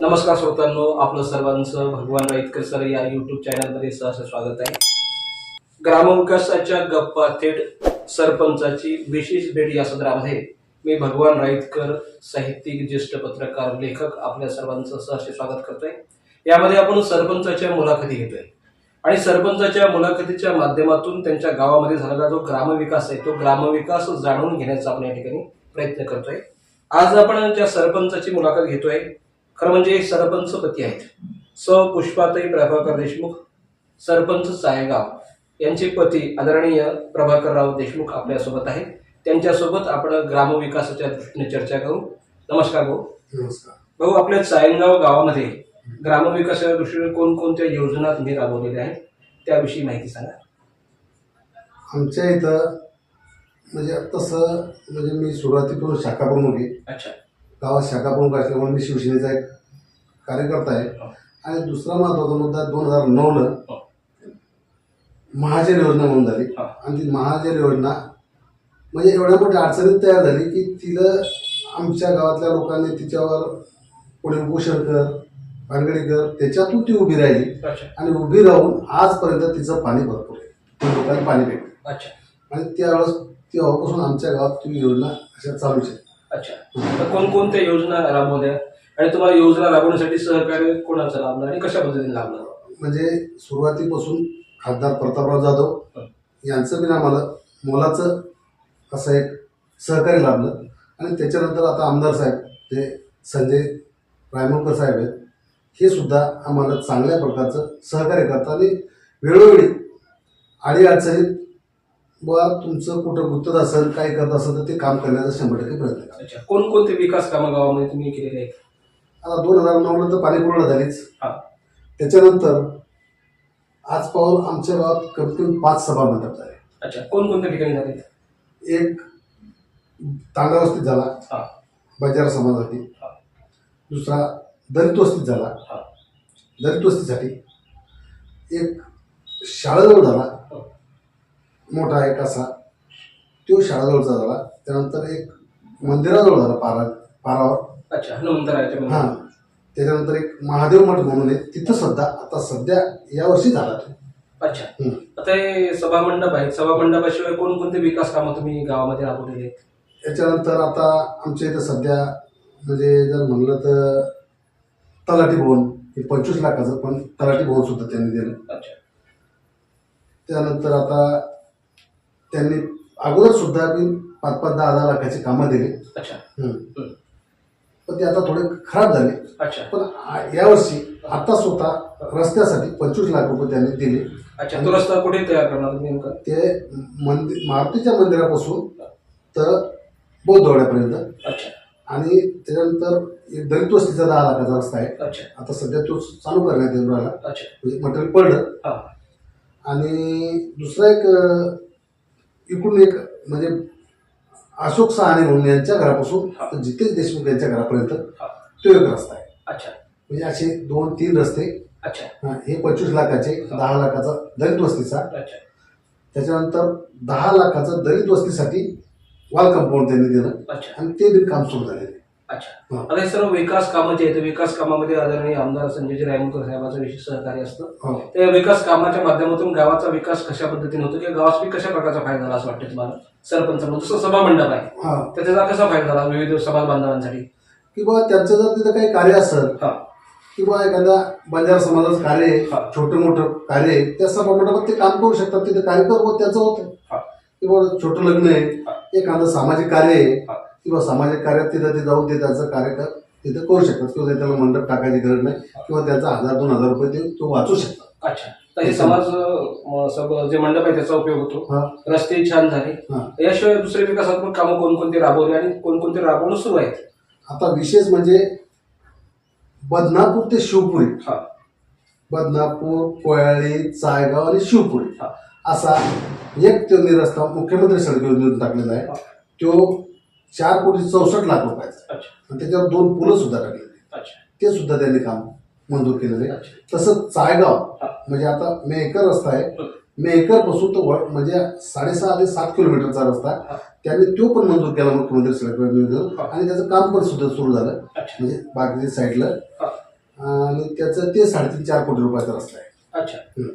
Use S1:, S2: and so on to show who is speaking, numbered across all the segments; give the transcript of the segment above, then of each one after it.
S1: नमस्कार श्रोतांनो आपलं सर्वांचं भगवान राईतकर सर या युट्यूब चॅनलमध्ये सहर्ष स्वागत आहे. ग्रामविकासाच्या गप्पा थेट सरपंचाची विशेष भेट या सदरामध्ये मी भगवान राईतकर साहित्यिक ज्येष्ठ पत्रकार लेखक आपल्या सर्वांचं सहर्ष स्वागत करतोय. यामध्ये आपण सरपंचाच्या मुलाखती घेतोय. आणि सरपंचाच्या मुलाखतीच्या माध्यमातून त्यांच्या गावामध्ये झालेला जो ग्रामविकास आहे तो ग्रामविकास जाणून घेण्याचा आपण या ठिकाणी प्रयत्न करतोय. आज आपण त्या सरपंचाची मुलाखत घेतोय. खरं म्हणजे सरपंच पती आहेत. स पुष्पाताई प्रभाकर देशमुख सरपंच सायगाव यांचे पती आदरणीय प्रभाकरराव देशमुख आपल्यासोबत आहेत. त्यांच्यासोबत आपण ग्रामविकासाच्या दृष्टीने चर्चा करू. नमस्कार भाऊ.
S2: नमस्कार.
S1: भाऊ आपल्या सायनगाव गावामध्ये ग्रामविकासाच्या दृष्टीने कोणकोणत्या योजना तुम्ही राबवलेल्या आहेत? त्याविषयी माहिती सांगा.
S2: आमच्या इथं म्हणजे तसं म्हणजे मी सुरुवातीपासून शाखा प्रमुख आहे.
S1: अच्छा.
S2: गावात शाखा प्रमुख असल्यामुळे मी शिवसेनेचा एक कार्यकर्ता आहे. आणि दुसरा महत्त्वाचा मुद्दा दोन हजार नऊला. महाजन योजना म्हणून झाली. आणि ती महाजन योजना म्हणजे एवढ्या मोठ्या अडचणीत तयार झाली की तिला आमच्या गावातल्या लोकांनी तिच्यावर पुढे उपोषण कर भानगडी कर त्याच्यातून ती उभी राहिली. आणि उभी राहून आजपर्यंत तिचं पाणी भरपूर आहे. ती लोकांनी पाणी भेटतं.
S1: अच्छा.
S2: आणि त्यावेळेस तेव्हापासून आमच्या गावात ती योजना अशा चालूच आहे
S1: अच्छा. तर कोणकोणत्या योजना राबवल्या? आणि तुम्हाला योजना राबवण्यासाठी सहकार्य कोणाचं लाभलं आणि कशा पद्धतीने लाभलं?
S2: म्हणजे सुरुवातीपासून खासदार प्रतापराव जाधव. यांचं बिन आम्हाला मोलाचं असं एक सहकार्य लाभलं. आणि त्याच्यानंतर आता आमदार साहेब जे संजय रायमुलकर साहेब आहेत हे सुद्धा आम्हाला चांगल्या प्रकारचं सहकार्य करतात आणि वेळोवेळी अडीअडचणीत बुवा तुमचं कुठं गुंतत असेल काय करत असेल तर ते काम करण्याचा शंभर टक्के प्रयत्न करा
S1: अच्छा कोणकोणते विकास कामं गावामध्ये तुम्ही केलेले आहेत
S2: आता दोन हजार नऊला तर पाणी पुरवठा झालीच
S1: हा.
S2: त्याच्यानंतर आज पाऊल आमच्या गावात कमीत कमी पाच सभा मंडप झाले
S1: अच्छा कोणकोणत्या ठिकाणी झाले
S2: एक तांडा वस्तीत झाला
S1: हा.
S2: बंजारा समाजासाठी
S1: हा.
S2: दुसरा दलित वस्तीत झाला
S1: हा.
S2: दलित वस्तीसाठी एक शाळेजवळ झाला. मोठा एक असा तो शाळेजवळचा झाला. त्यानंतर एक मंदिराजवळ झाला पारा पारावर.
S1: अच्छा हनुमंत रायाच्या
S2: हा.
S1: मंदिरात.
S2: त्याच्यानंतर एक महादेव मठ म्हणून आहे. तिथं सुद्धा आता सध्या यावर्षी झाला तो.
S1: अच्छा. आता हे सभा मंडप आहेत. सभा मंडपाशिवाय कोणकोणते विकास कामं तुम्ही गावामध्ये राबवलेले आहेत?
S2: त्याच्यानंतर आता आमच्या इथं सध्या म्हणजे जर म्हणलं तर तलाठी भवन हे पंचवीस लाखाचं पण तलाठी भवन सुद्धा त्यांनी दिलं.
S1: अच्छा.
S2: त्यानंतर आता त्यांनी अगोदर सुद्धा मी पाच पाच दहा दहा लाखाची कामं दिली.
S1: अच्छा.
S2: पण ते आता थोडे खराब झाले.
S1: अच्छा.
S2: पण आ- यावर्षी आता स्वतः रस्त्यासाठी पंचवीस लाख रुपये त्यांनी दिले.
S1: अच्छा तो रस्ता कुठे तयार करणार तुम्ही नेमका?
S2: ते मंदिर मारुतीच्या मंदिरापासून तर बौद्धवाड्यापर्यंत
S1: अच्छा.
S2: आणि त्याच्यानंतर एक दलित वस्तीचा दहा लाखाचा रस्ता आहे.
S1: अच्छा.
S2: आता सध्या तो चालू करण्यात येऊन राहिला.
S1: अच्छा.
S2: म्हणजे मटेरियल पडलं.
S1: हा.
S2: आणि दुसरा एक अं, इकडून एक म्हणजे अशोक सहाने म्हणून यांच्या घरापासून जितेश देशमुख यांच्या घरापर्यंत. तो एक रस्ता आहे.
S1: अच्छा.
S2: म्हणजे असे दोन तीन रस्ते.
S1: अच्छा.
S2: हा, पंचवीस लाखाचे. दहा लाखाचा दलित वस्तीचा.
S1: अच्छा.
S2: त्याच्यानंतर दहा लाखाचं दलित वस्तीसाठी वॉल कंपाऊंड त्यांनी दिलं. आणि ते बिल काम सुरू झालेलं आहे.
S1: अच्छा. आता हे सर्व विकास कामं जे आहेत विकास कामामध्ये आदरणीय आमदार संजय रायमुकर साहेबांचं विशेष सहकार्य असतं. त्या विकास कामाच्या माध्यमातून गावाचा विकास कशा पद्धतीने होतो किंवा गावास कशा प्रकारचा फायदा झाला असं वाटतं तुम्हाला सरपंच म्हणून जसं सभा मंडप आहे तर त्याचा कसा फायदा झाला विविध समाज बांधवांसाठी
S2: की बाबा त्यांचं जर तिथं काही कार्य असेल
S1: हा
S2: किंवा एखादा बंजारा समाजाचं कार्य. छोटं मोठं कार्य त्या सभामंडपात ते काम करू शकतात तिथे कार्यक्रम त्याचं होतं. किंवा छोटं लग्न आहे. एखादं सामाजिक कार्य आहे. किंवा सामाजिक कार्यात तिथं ते जाऊन ते त्याचं कार्यक्रम तिथं करू शकतात. किंवा त्याला मंडप टाकायची गरज नाही किंवा त्याचा हजार दोन हजार रुपये ते तो वाचू शकतात.
S1: अच्छा. तर हे समाज अं, सब- जे मंडप आहे त्याचा उपयोग होतो.
S2: हा.
S1: रस्ते छान झाले.
S2: हा.
S1: याशिवाय दुसरे विकासात्मक कामं कोणकोणते राबवले आणि कोणकोणते राबवणं सुरू आहेत?
S2: आता विशेष म्हणजे बदनापूर ते शिवपुरी.
S1: हा.
S2: बदनापूर कोयाळी चायगाव आणि शिवपुरी.
S1: हा.
S2: असा एक त्यांनी रस्ता मुख्यमंत्री सडक योजनेतून टाकलेला आहे. तो चार कोटी चौसष्ट लाख रुपयाचा
S1: अच्छा.
S2: आणि त्याच्यावर दोन पुलं सुद्धा टाकलेली
S1: अच्छा.
S2: ते सुद्धा त्यांनी काम मंजूर केलेलं आहे.
S1: अच्छा.
S2: तसंच चायगाव
S1: हा.
S2: म्हणजे आता मेहकर रस्ता आहे.
S1: हं.
S2: मेहकरपासून तो म्हणजे साडेसहा ते सात किलोमीटरचा रस्ता.
S1: हा.
S2: त्यांनी तो पण मंजूर केला मुख्यमंत्री सडक योजनेतून
S1: हा.
S2: आणि त्याचं काम पण सुद्धा सुरू झालं.
S1: अच्छा.
S2: म्हणजे बाकीच्या साईडला
S1: हा.
S2: आणि त्याचं ते साडेतीन चार कोटी रुपयाचा रस्ता आहे.
S1: अच्छा.
S2: हम्म.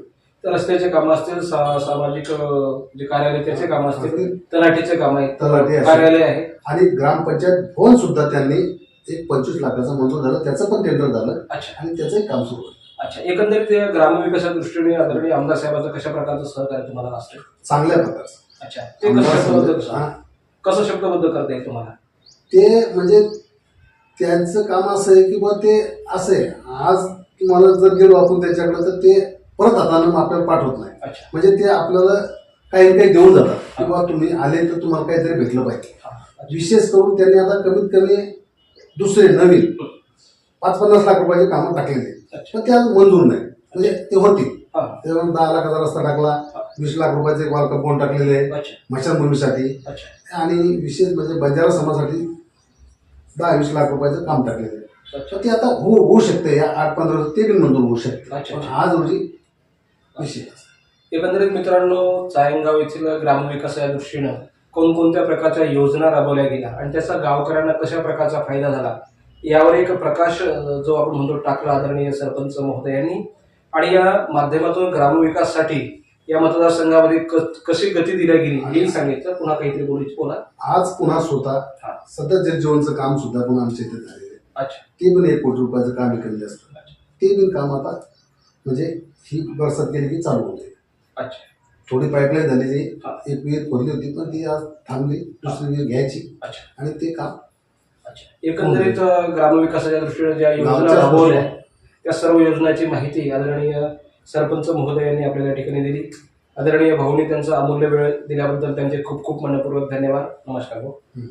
S1: तर रस्त्याचे काम असतील सा- सामाजिक अं, जे कार्यालय त्याचे काम असतील. तलाठीचे काम आहेत
S2: तलाठी असेल.
S1: कार्यालय आहे.
S2: आणि ग्रामपंचायत भवन सुद्धा त्यांनी एक पंचवीस लाखाचं मंजूर झालं त्याचं पण टेंडर झालं.
S1: अच्छा.
S2: आणि त्याचंही काम सुरू आहे.
S1: अच्छा. एकंदरीत या ग्रामविकासा दृष्टीने आदरणीय आमदार साहेबांचं कशा प्रकारचं सहकार्य तुम्हाला असतं?
S2: चांगल्या प्रकारचं.
S1: अच्छा. ते कसं शब्दबद्ध
S2: हा.
S1: कसं शब्दबद्ध करता येईल तुम्हाला?
S2: ते म्हणजे त्यांचं काम असं आहे की बा ते असं आहे. आज तुम्हाला जर गेलो आपण त्याच्याकडे तर ते परत हातानं आपल्याला पाठवत नाही.
S1: अच्छा.
S2: म्हणजे ते आपल्याला काही ना काही देऊन जातात. किंवा तुम्ही आले तर तुम्हाला काहीतरी भेटलं पाहिजे. विशेष करून त्यांनी आता कमीत कमी दुसरे नवीन पाच पन्नास लाख रुपयाचे कामं टाकलेले
S1: अच्छा.
S2: पण ते आज मंजूर नाही. म्हणजे ते होती
S1: हा.
S2: तेव्हा दहा लाखाचा रस्ता टाकला. वीस लाख रुपयाचे एक वाल कंपाऊंड टाकलेले आहे?
S1: अच्छा.
S2: मशानभूमीसाठी
S1: अच्छा.
S2: आणि विशेष म्हणजे बंजारा समाजासाठी दहा वीस लाख रुपयाचं काम टाकलेलं आहे.
S1: अच्छा.
S2: तर ते आता होऊ होऊ शकते. या आठ पंधरा ते बी मंजूर होऊ शकते.
S1: अच्छा,
S2: पण
S1: अच्छा.
S2: आज रोजी
S1: एकंदरीत मित्रांनो चायंगाव येथील ग्रामविकासा या दृष्टीनं कोणकोणत्या प्रकारच्या योजना राबवल्या गेल्या आणि त्याचा गावकऱ्यांना कशा प्रकारचा फायदा झाला यावर एक प्रकाश जो आपण म्हणतो टाकला आदरणीय सरपंच महोदयांनी आणि या माध्यमातून ग्रामविकाससाठी या मतदारसंघामध्ये कशी गती दिल्या गेली हेही सांगितलं पुन्हा काहीतरी बोलायची बोला.
S2: आज पुन्हा स्वतः
S1: हा.
S2: सध्या जलजीवनचं काम सुद्धा पण आमच्या इथे झालेलं आहे.
S1: अच्छा.
S2: ते पण एक कोटी रुपयाचं काम केलेलं असतं. ते पण काम आता म्हणजे ही बरसात गेली की चालू होते.
S1: अच्छा.
S2: थोडी पाईपलाईन झालेली
S1: हा.
S2: एक विहीर खोदली होती पण ती आज थांबली दुसरी विहीर घ्यायची.
S1: अच्छा.
S2: आणि ते काम
S1: अच्छा. एकंदरीत अं, ग्रामविकासाच्या दृष्टीने ज्या योजना
S2: गावच्या
S1: राबवल्या त्या सर्व योजनाची माहिती आदरणीय सरपंच महोदयांनी आपल्याला या ठिकाणी दिली. आदरणीय भाऊनी त्यांचा अमूल्य वेळ दिल्याबद्दल त्यांचे खूप खूप मनपूर्वक धन्यवाद. नमस्कार भाऊ.
S2: हम्म.